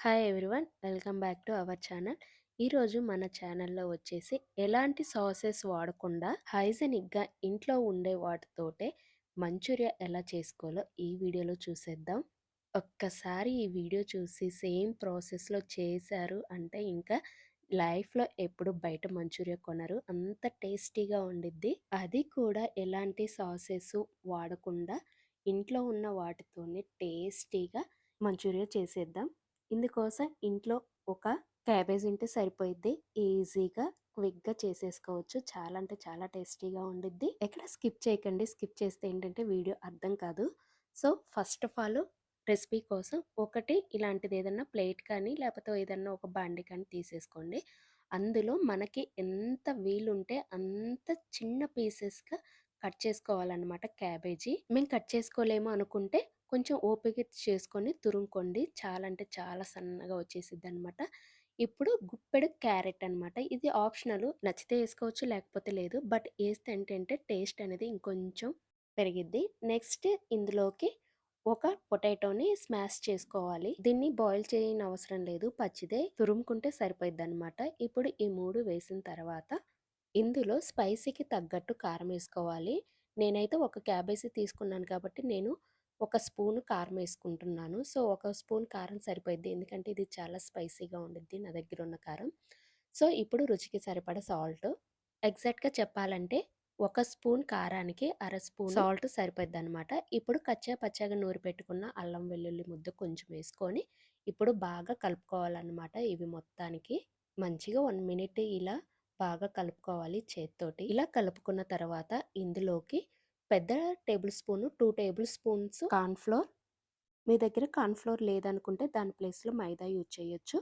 Hi everyone welcome back to our channel. ఈరోజు మన ఛానల్లో వచ్చేసి ఎలాంటి సాసెస్ వాడకుండా హైజెనిక్గా ఇంట్లో ఉండే వాటితోటే మంచూరియా ఎలా చేసుకోవాలో ఈ వీడియోలో చూసేద్దాం. ఒక్కసారి ఈ వీడియో చూసి సేమ్ ప్రాసెస్లో చేశారు అంటే ఇంకా లైఫ్లో ఎప్పుడు బయట మంచూరియా కొనరు అంత టేస్టీగా ఉండిద్ది. అది కూడా ఎలాంటి సాసెస్ వాడకుండా ఇంట్లో ఉన్న వాటితోనే టేస్టీగా మంచూరియా చేసేద్దాం. ఇందుకోసం ఇంట్లో ఒక క్యాబేజ్ ఉంటే సరిపోయిద్ది. ఈజీగా క్విక్గా చేసేసుకోవచ్చు. చాలా అంటే చాలా టేస్టీగా ఉండిద్ది. ఎక్కడ స్కిప్ చేయకండి. స్కిప్ చేస్తే ఏంటంటే వీడియో అర్థం కాదు. So first of all recipe కోసం ఒకటి ఇలాంటిది ఏదన్నా ప్లేట్ కానీ లేకపోతే ఏదన్నా ఒక బాండి కానీ తీసేసుకోండి. అందులో మనకి ఎంత వీలుంటే అంత చిన్న పీసెస్గా కట్ చేసుకోవాలన్నమాట క్యాబేజీ. మేము కట్ చేసుకోలేము అనుకుంటే కొంచెం ఓపిక చేసుకొని తురుముకోండి. చాలా అంటే చాలా సన్నగా వచ్చేసిద్ది అనమాట ఇప్పుడు గుప్పెడు క్యారెట్ అనమాట ఇది ఆప్షనల్. నచ్చితే వేసుకోవచ్చు లేకపోతే లేదు. బట్ వేస్తే ఏంటంటే టేస్ట్ అనేది ఇంకొంచెం పెరిగిద్ది. నెక్స్ట్ ఇందులోకి ఒక పొటాటోని స్మాష్ చేసుకోవాలి. దీన్ని బాయిల్ చేయని అవసరం లేదు. పచ్చిదే. తురుముకుంటే సరిపోయిద్ది అనమాట ఇప్పుడు ఈ మూడు వేసిన తర్వాత ఇందులో స్పైసీకి తగ్గట్టు కారం వేసుకోవాలి నేనైతే ఒక క్యాబేజీ తీసుకున్నాను కాబట్టి నేను ఒక స్పూన్ కారం వేసుకుంటున్నాను. సో ఒక స్పూన్ కారం సరిపోద్ది ఎందుకంటే ఇది చాలా స్పైసీగా ఉండిద్ది నా దగ్గర ఉన్న కారం. సో ఇప్పుడు రుచికి సరిపడ సాల్ట్. ఎగ్జాక్ట్గా చెప్పాలంటే ఒక స్పూన్ కారానికి అర స్పూన్ సాల్ట్. సరిపోద్ది అనమాట ఇప్పుడు కచ్చా పచ్చగా నూరి పెట్టుకున్న అల్లం వెల్లుల్లి ముద్ద కొంచెం వేసుకొని ఇప్పుడు బాగా కలుపుకోవాలన్నమాట ఇవి మొత్తానికి. మంచిగా వన్ మినిట్ ఇలా బాగా కలుపుకోవాలి చేత్తోటి. ఇలా కలుపుకున్న తర్వాత ఇందులోకి పెద్ద tablespoon two tablespoons. Cornflour మీ దగ్గర కార్న్ఫ్లోర్ లేదనుకుంటే దాని ప్లేస్లో మైదా యూజ్ చేయొచ్చు.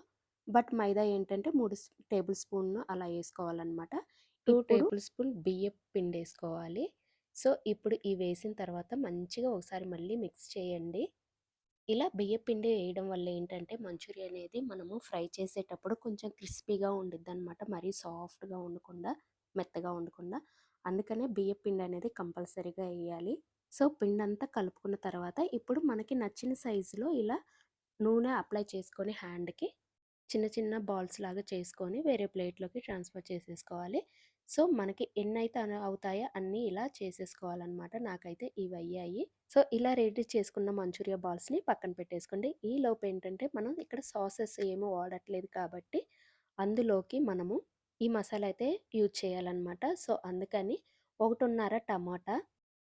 బట్ మైదా ఏంటంటే మూడు టేబుల్ స్పూన్ అలా వేసుకోవాలన్నమాట. టూ టేబుల్ స్పూన్ బియ్యం పిండి వేసుకోవాలి సో ఇప్పుడు ఇవి వేసిన తర్వాత మంచిగా ఒకసారి మళ్ళీ మిక్స్ చేయండి. ఇలా బియ్య పిండి వేయడం వల్ల ఏంటంటే మంచూరియా అనేది మనము ఫ్రై చేసేటప్పుడు కొంచెం క్రిస్పీగా ఉండిద్ది అనమాట మరీ సాఫ్ట్గా ఉండకుండా మెత్తగా ఉండకుండా. అందుకనే బియ్య పిండి అనేది కంపల్సరీగా వేయాలి సో పిండి అంతా కలుపుకున్న తర్వాత ఇప్పుడు మనకి నచ్చిన సైజులో ఇలా నూనె అప్లై చేసుకొని హ్యాండ్కి చిన్న చిన్న బాల్స్ లాగా చేసుకొని వేరే ప్లేట్లోకి ట్రాన్స్ఫర్ చేసేసుకోవాలి. సో మనకి ఎన్నైతే అవుతాయో అన్నీ ఇలా చేసేసుకోవాలన్నమాట. నాకైతే ఇవి అయ్యాయి. సో ఇలా రెడీ చేసుకున్న మంచూరియా బాల్స్ని పక్కన పెట్టేసుకోండి. ఈ లోపు ఏంటంటే మనం ఇక్కడ సాసెస్ ఏమో వాడట్లేదు కాబట్టి అందులోకి మనము ఈ మసాలా అయితే యూజ్ చేయాలన్నమాట. సో అందుకని ఒకటిన్నర టమాటా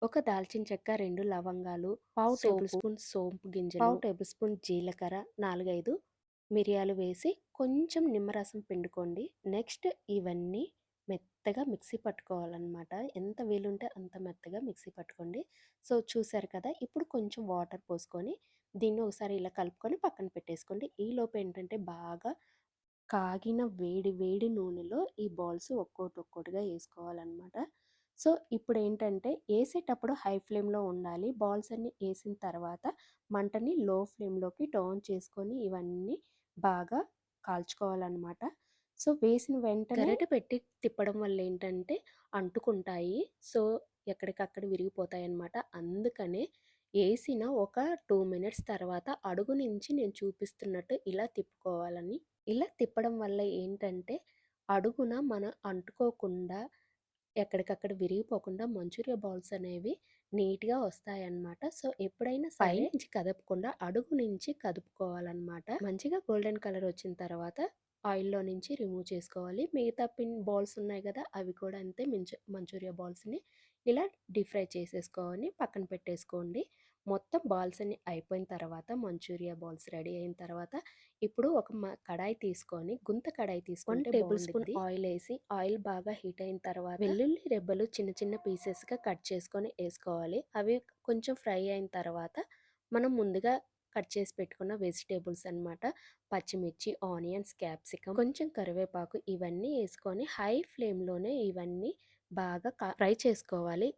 ఒక దాల్చిన చెక్క రెండు లవంగాలు పావు టేబుల్ స్పూన్ సోంపు గింజలు పావు టేబుల్ స్పూన్ జీలకర్ర నాలుగైదు మిరియాలు వేసి కొంచెం నిమ్మరసం పిండుకోండి. నెక్స్ట్ ఇవన్నీ మెత్తగా మిక్సీ పట్టుకోవాలన్నమాట. ఎంత వీలుంటే అంత మెత్తగా మిక్సీ పట్టుకోండి. సో చూసారు కదా ఇప్పుడు కొంచెం వాటర్ పోసుకొని దీన్ని ఒకసారి ఇలా కలుపుకొని పక్కన పెట్టేసుకోండి. ఈ లోపు ఏంటంటే బాగా కాగిన వేడి వేడి నూనెలో ఈ బాల్స్ ఒక్కోటి ఒక్కోటిగా వేసుకోవాలన్నమాట సో ఇప్పుడు ఏంటంటే వేసేటప్పుడు హై ఫ్లేమ్లో ఉండాలి. బాల్స్ అన్ని వేసిన తర్వాత మంటని లో ఫ్లేమ్లోకి టర్న్ చేసుకొని ఇవన్నీ బాగా కాల్చుకోవాలన్నమాట. సో వేసిన వెంటనే గరిటె పెట్టి తిప్పడం వల్ల ఏంటంటే అంటుకుంటాయి. సో ఎక్కడికక్కడ విరిగిపోతాయి అన్నమాట అందుకనే వేసిన ఒక టూ మినిట్స్ తర్వాత అడుగు నుంచి నేను చూపిస్తున్నట్టు ఇలా తిప్పుకోవాలని. ఇలా తిప్పడం వల్ల ఏంటంటే అడుగున మన అంటుకోకుండా ఎక్కడికక్కడ విరిగిపోకుండా మంచూరియా బాల్స్ అనేవి నీట్గా వస్తాయన్నమాట. సో ఎప్పుడైనా పై నుంచి కదపకుండా అడుగు నుంచి కదుపుకోవాలన్నమాట. మంచిగా గోల్డెన్ కలర్ వచ్చిన తర్వాత ఆయిల్లో నుంచి రిమూవ్ చేసుకోవాలి. మిగతా పిన్ బాల్స్ ఉన్నాయి కదా అవి కూడా అంతే మంచూ మంచూరియా బాల్స్ని ఇలా డీప్ ఫ్రై చేసేసుకోవాలి. పక్కన పెట్టేసుకోండి. మొత్తం బాల్స్ అన్ని అయిపోయిన తర్వాత మంచూరియా బాల్స్ రెడీ అయిన తర్వాత ఇప్పుడు ఒక కడాయి తీసుకొని గుంత కడాయి తీసుకొని టేబుల్ స్పూన్ ఆయిల్ వేసి ఆయిల్ బాగా హీట్ అయిన తర్వాత వెల్లుల్లి రెబ్బలు చిన్న చిన్న పీసెస్గా కట్ చేసుకొని వేసుకోవాలి. అవి కొంచెం ఫ్రై అయిన తర్వాత మనం ముందుగా కట్ చేసి పెట్టుకున్న వెజిటేబుల్స్ అనమాట పచ్చిమిర్చి ఆనియన్స్ క్యాప్సికమ్ కొంచెం కరివేపాకు ఇవన్నీ వేసుకొని హై ఫ్లేమ్లోనే ఇవన్నీ బాగా ఫ్రై చేసుకోవాలి.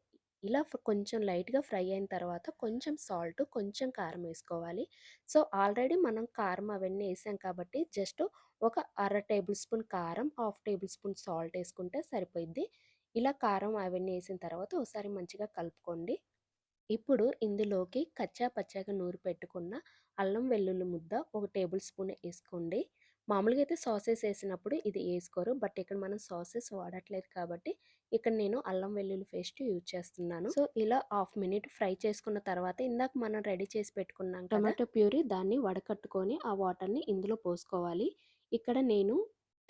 ఇలా కొంచెం లైట్గా ఫ్రై అయిన తర్వాత కొంచెం సాల్ట్ కొంచెం కారం వేసుకోవాలి. సో ఆల్రెడీ మనం కారం అవన్నీ వేసాం కాబట్టి జస్ట్ ఒక అర టేబుల్ స్పూన్ కారం హాఫ్ టేబుల్ స్పూన్ సాల్ట్ వేసుకుంటే సరిపోయిద్ది. ఇలా కారం అవన్నీ వేసిన తర్వాత ఒకసారి మంచిగా కలుపుకోండి. ఇప్పుడు ఇందులోకి కచ్చా పచ్చాగా నూరు పెట్టుకున్న అల్లం వెల్లుల్లి ముద్ద ఒక టేబుల్ స్పూన్ వేసుకోండి. మామూలుగా అయితే సాసెస్ వేసినప్పుడు ఇది వేసుకోరు. బట్ ఇక్కడ మనం సాసెస్ వాడట్లేదు కాబట్టి ఇక్కడ నేను అల్లం వెల్లుల్లి పేస్ట్ యూజ్ చేస్తున్నాను. సో ఇలా హాఫ్ మినిట్ ఫ్రై చేసుకున్న తర్వాత ఇందాక మనం రెడీ చేసి పెట్టుకున్నాం టొమాటో ప్యూరీ దాన్ని వడకట్టుకొని ఆ వాటర్ని ఇందులో పోసుకోవాలి. ఇక్కడ నేను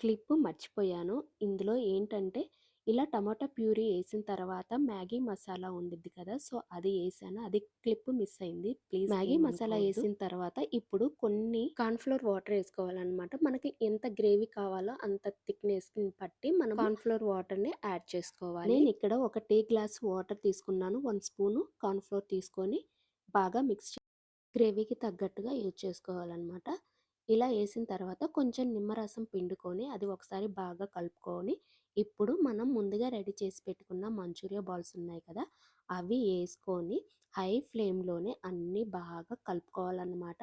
క్లిప్ మర్చిపోయాను. ఇందులో ఏంటంటే ఇలా టమాటా ప్యూరీ వేసిన తర్వాత మ్యాగీ మసాలా ఉండిద్ది కదా! సో అది వేసాను అది క్లిప్ మిస్ అయింది. ప్లీజ్ మ్యాగీ మసాలా వేసిన తర్వాత ఇప్పుడు కొన్ని కార్న్ఫ్లోర్ వాటర్ వేసుకోవాలన్నమాట మనకి ఎంత గ్రేవీ కావాలో అంత థిక్నెస్ బట్టి మనం కార్న్ఫ్లోర్ వాటర్ని యాడ్ చేసుకోవాలి. నేను ఇక్కడ ఒక టీ గ్లాస్ వాటర్ తీసుకున్నాను. వన్ స్పూన్ కార్న్ఫ్లోర్ తీసుకొని బాగా మిక్స్ గ్రేవీకి తగ్గట్టుగా యూజ్ చేసుకోవాలన్నమాట. ఇలా వేసిన తర్వాత కొంచెం నిమ్మరసం పిండుకొని అది ఒకసారి బాగా కలుపుకొని ఇప్పుడు మనం ముందుగా రెడీ చేసి పెట్టుకున్న మంచూరియా బాల్స్ ఉన్నాయి కదా అవి వేసుకొని హై ఫ్లేమ్లోనే అన్నీ బాగా కలుపుకోవాలన్నమాట.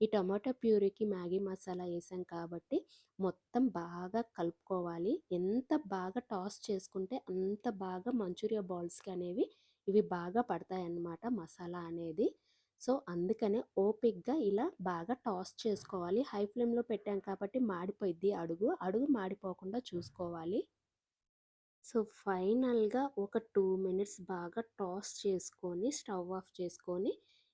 ఈ టమాటో ప్యూరీకి మ్యాగీ మసాలా వేసాం కాబట్టి మొత్తం బాగా కలుపుకోవాలి. ఎంత బాగా టాస్ చేసుకుంటే అంత బాగా మంచూరియా బాల్స్కి అనేవి ఇవి బాగా పడతాయి అన్నమాట మసాలా అనేది. సో అందుకనే ఓపిక్గా ఇలా బాగా టాస్ చేసుకోవాలి. హై ఫ్లేమ్లో పెట్టాం కాబట్టి మాడిపోయిద్ది అడుగు. అడుగు మాడిపోకుండా చూసుకోవాలి. సో ఫైనల్గా ఒక టూ మినిట్స్ బాగా టాస్ చేసుకొని స్టవ్ ఆఫ్ చేసుకొని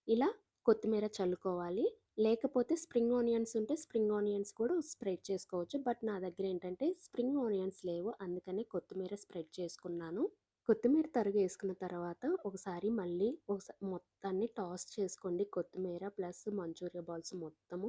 ఇలా కొత్తిమీర చల్లుకోవాలి. లేకపోతే స్ప్రింగ్ ఆనియన్స్ ఉంటే స్ప్రింగ్ ఆనియన్స్ కూడా స్ప్రెడ్ చేసుకోవచ్చు. బట్ నా దగ్గర ఏంటంటే స్ప్రింగ్ ఆనియన్స్ లేవు. అందుకనే కొత్తిమీర స్ప్రెడ్ చేసుకున్నాను. కొత్తిమీర తరుగు వేసుకున్న తర్వాత ఒకసారి మళ్ళీ ఒకసారి మొత్తాన్ని టాస్ చేసుకోండి. కొత్తిమీర ప్లస్ మంచూరియా బాల్స్ మొత్తము.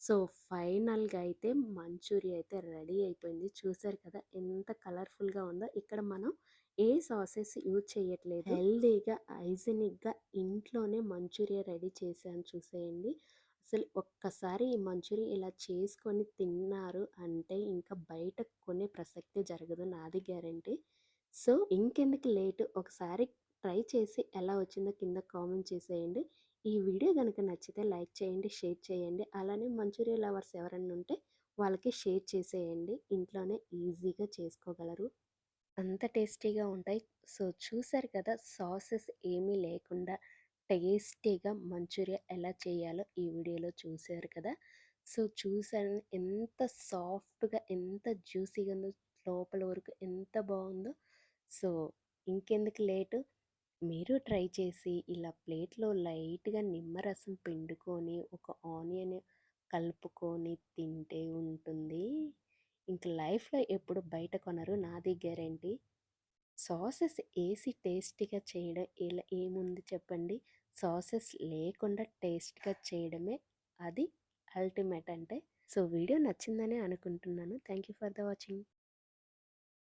సో ఫైనల్గా అయితే మంచూరియా అయితే రెడీ అయిపోయింది. చూసారు కదా ఎంత కలర్ఫుల్గా ఉందో. ఇక్కడ మనం ఏ సాసెస్ యూజ్ చేయట్లేదు. హెల్దీగా. హైజెనిక్గా ఇంట్లోనే మంచూరియా రెడీ చేశాను చూసేయండి. అసలు ఒక్కసారి ఈ మంచూరియా ఇలా చేసుకొని తిన్నారు అంటే ఇంకా బయట కొనే ప్రసక్తి జరగదు. నాది గ్యారంటీ. సో ఇంకెందుకు లేటు? ఒకసారి ట్రై చేసి ఎలా వచ్చిందో కింద కామెంట్ చేసేయండి. ఈ వీడియో కనుక నచ్చితే లైక్ చేయండి షేర్ చేయండి. అలానే మంచూరియా లవర్స్ ఎవరన్నా ఉంటే వాళ్ళకి షేర్ చేసేయండి. ఇంట్లోనే ఈజీగా చేసుకోగలరు. అంత టేస్టీగా ఉంటాయి. సో చూసారు కదా సాసెస్ ఏమీ లేకుండా టేస్టీగా మంచూరియా ఎలా చేయాలో ఈ వీడియోలో చూసారు కదా. సో చూసాను ఎంత సాఫ్ట్గా ఎంత జ్యూసీగా ఉందో లోపల వరకు ఎంత బాగుందో సో ఇంకెందుకు లేటు? మీరు ట్రై చేసి ఇలా ప్లేట్లో లైట్గా నిమ్మరసం పిండుకొని ఒక ఆనియన్ కలుపుకొని తింటే ఉంటుంది. ఇంక లైఫ్లో ఎప్పుడు బయట కొనరు. నాది గ్యారంటీ సాసెస్ వేసి టేస్టీగా చేయడం ఇలా ఏముంది చెప్పండి? సాసెస్ లేకుండా టేస్ట్గా చేయడమే అది అల్టిమేట్ అంటే. సో వీడియో నచ్చిందనే అనుకుంటున్నాను. Thank you for the watching.